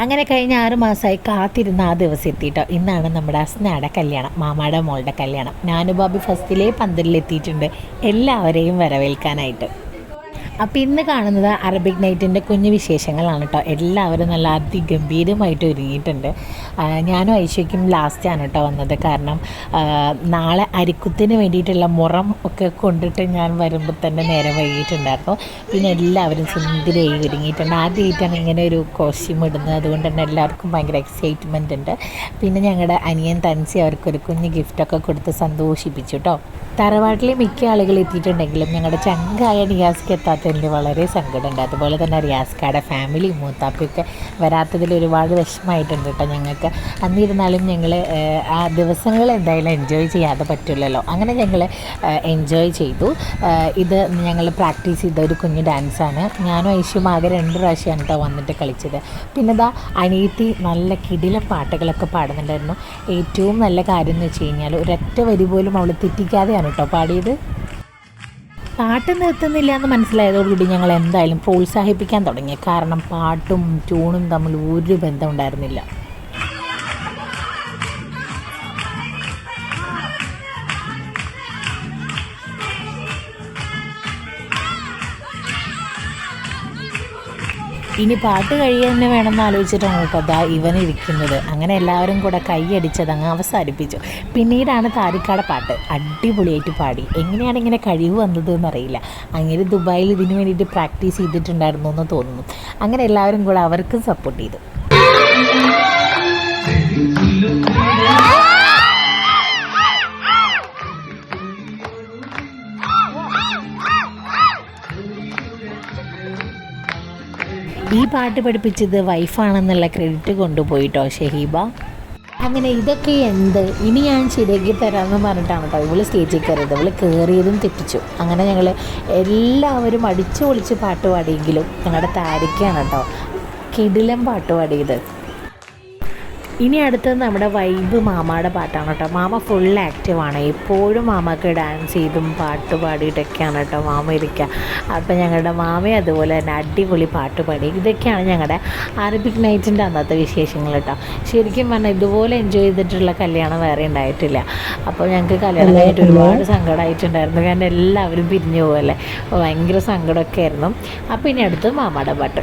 അങ്ങനെ കഴിഞ്ഞ ആറ് മാസമായി കാത്തിരുന്ന ആ ദിവസം എത്തിയിട്ടോ. ഇന്നാണ് നമ്മുടെ അസ്നയുടെ കല്യാണം മാമാടെ മോളുടെ കല്യാണം. ഞാനും ബാബി ഫസ്റ്റിലേ പന്തലിലെത്തിയിട്ടുണ്ട്. എല്ലാവരെയും വരവേൽക്കാനായിട്ട്. അപ്പോൾ ഇന്ന് കാണുന്നത് അറബിക് നൈറ്റിന്റെ കുഞ്ഞു വിശേഷങ്ങളാണ് കേട്ടോ. എല്ലാവരും നല്ല അതിഗംഭീരമായിട്ട് ഒരുങ്ങിയിട്ടുണ്ട്. ഞാനും ഐശ്വയ്ക്കും ലാസ്റ്റാണ് കേട്ടോ വന്നത്. കാരണം നാളെ അരിക്കുത്തിന് വേണ്ടിയിട്ടുള്ള മുറം ഒക്കെ കൊണ്ടിട്ട് ഞാൻ വരുമ്പോൾ തന്നെ നേരം വൈകിട്ടുണ്ടായിരുന്നു പിന്നെ എല്ലാവരും സുന്ദരമായി ഒരുങ്ങിയിട്ടുണ്ട്. ആദ്യമായിട്ടാണ് ഇങ്ങനെ ഒരു കോസ്റ്റ്യൂം ഇടുന്നത്. അതുകൊണ്ട് തന്നെ എല്ലാവർക്കും ഭയങ്കര എക്സൈറ്റ്മെന്റ് ഉണ്ട്. പിന്നെ ഞങ്ങളുടെ അനിയൻ തൻസി അവർക്കൊരു കുഞ്ഞ് ഗിഫ്റ്റൊക്കെ കൊടുത്ത് സന്തോഷിപ്പിച്ചു കേട്ടോ. തറവാട്ടിലെ മിക്ക ആളുകൾ എത്തിയിട്ടുണ്ടെങ്കിലും ഞങ്ങളുടെ ചങ്കായ റിയാസ്ക്ക് എത്താത്തതിൽ വളരെ സങ്കടമുണ്ട്. അതുപോലെ തന്നെ റിയാസ്കാടെ ഫാമിലി മൂത്താപ്പിയൊക്കെ വരാത്തതിൽ ഒരുപാട് വിഷമമായിട്ടുണ്ട് കേട്ടോ ഞങ്ങൾക്ക്. അന്നിരുന്നാലും ഞങ്ങൾ ആ ദിവസങ്ങൾ എന്തായാലും എൻജോയ് ചെയ്യാതെ പറ്റില്ലല്ലോ. അങ്ങനെ ഞങ്ങൾ എൻജോയ് ചെയ്തു. ഇത് ഞങ്ങൾ പ്രാക്ടീസ് ചെയ്ത ഒരു കുഞ്ഞു ഡാൻസാണ് ഞാനും ഐശ്യും ആകെ രണ്ട് പ്രാവശ്യമാണ് കേട്ടോ വന്നിട്ട് കളിച്ചത്. പിന്നെ ഇതാ അനിയത്തി നല്ല കിടില പാട്ടുകളൊക്കെ പാടുന്നുണ്ടായിരുന്നു. ഏറ്റവും നല്ല കാര്യം എന്ന് വെച്ച് കഴിഞ്ഞാൽ ഒരൊറ്റ വരി പോലും അവൾ തെറ്റിക്കാതെയാണ് കേട്ടോ പാടിയത്. പാട്ട് നിർത്തുന്നില്ല എന്ന് മനസ്സിലായതോടുകൂടി ഞങ്ങൾ എന്തായാലും പ്രോത്സാഹിപ്പിക്കാൻ തുടങ്ങി. കാരണം പാട്ടും ട്യൂണും തമ്മിൽ ഒരു ബന്ധം ഉണ്ടായിരുന്നില്ല. ഇനി പാട്ട് കഴിയാൻ തന്നെ വേണമെന്ന് ആലോചിച്ചിട്ടാണ് കേട്ടോ ദാ ഇവൻ ഇരിക്കുന്നത്. അങ്ങനെ എല്ലാവരും കൂടെ കൈയടിച്ചത് അങ്ങ് അവസാനിപ്പിച്ചു. പിന്നീടാണ് താരിക്കാടെ പാട്ട്. അടിപൊളിയായിട്ട് പാടി. എങ്ങനെയാണ് ഇങ്ങനെ കഴിവ് വന്നത് എന്നറിയില്ല. അങ്ങനെ ദുബായിൽ ഇതിനു വേണ്ടിയിട്ട് പ്രാക്ടീസ് ചെയ്തിട്ടുണ്ടായിരുന്നു എന്ന് തോന്നുന്നു. അങ്ങനെ എല്ലാവരും കൂടെ അവർക്കും സപ്പോർട്ട് ചെയ്തു. ഈ പാട്ട് പഠിപ്പിച്ചത് വൈഫാണെന്നുള്ള ക്രെഡിറ്റ് കൊണ്ടുപോയിട്ടോ ഷഹീബ? അങ്ങനെ ഇതൊക്കെ എന്ത്? ഇനി ഞാൻ ശരിയാക്കി തരാമെന്ന് പറഞ്ഞിട്ടാണ് കേട്ടോ. ഇവൾ സ്റ്റേജിൽ കയറിയത്. ഇവൾ കയറിയതും തെറ്റിച്ചു. അങ്ങനെ ഞങ്ങൾ എല്ലാവരും അടിച്ചു പൊളിച്ച് പാട്ട് പാടിയെങ്കിലും ഞങ്ങളുടെ താരക്കാണ് കേട്ടോ. കിടിലം പാട്ട് പാടിയത്. ഇനി അടുത്തത് നമ്മുടെ വൈബ് മാമയുടെ പാട്ടാണ് കേട്ടോ. മാമ ഫുൾ ആക്റ്റീവാണ് എപ്പോഴും മാമക്ക് ഡാൻസ് ചെയ്തും പാട്ട് പാടിയിട്ടൊക്കെയാണ് കേട്ടോ മാമ ഇരിക്കുക അപ്പം ഞങ്ങളുടെ മാമയെ അതുപോലെ തന്നെ അടിപൊളി പാട്ട് പാടി. ഇതൊക്കെയാണ് ഞങ്ങളുടെ അറബിക് നൈറ്റിന്റെ അന്നത്തെ വിശേഷങ്ങൾ കേട്ടോ. ശരിക്കും പറഞ്ഞാൽ ഇതുപോലെ എൻജോയ് ചെയ്തിട്ടുള്ള കല്യാണം വേറെ ഉണ്ടായിട്ടില്ല. അപ്പോൾ ഞങ്ങൾക്ക് കല്യാണം കഴിഞ്ഞിട്ട് ഒരുപാട് സങ്കടമായിട്ടുണ്ടായിരുന്നു കാരണം എല്ലാവരും പിരിഞ്ഞു പോകല്ലേ അപ്പോൾ ഭയങ്കര സങ്കടമൊക്കെ ആയിരുന്നു. അപ്പോൾ ഇനി അടുത്ത് മാമയുടെ പാട്ട്.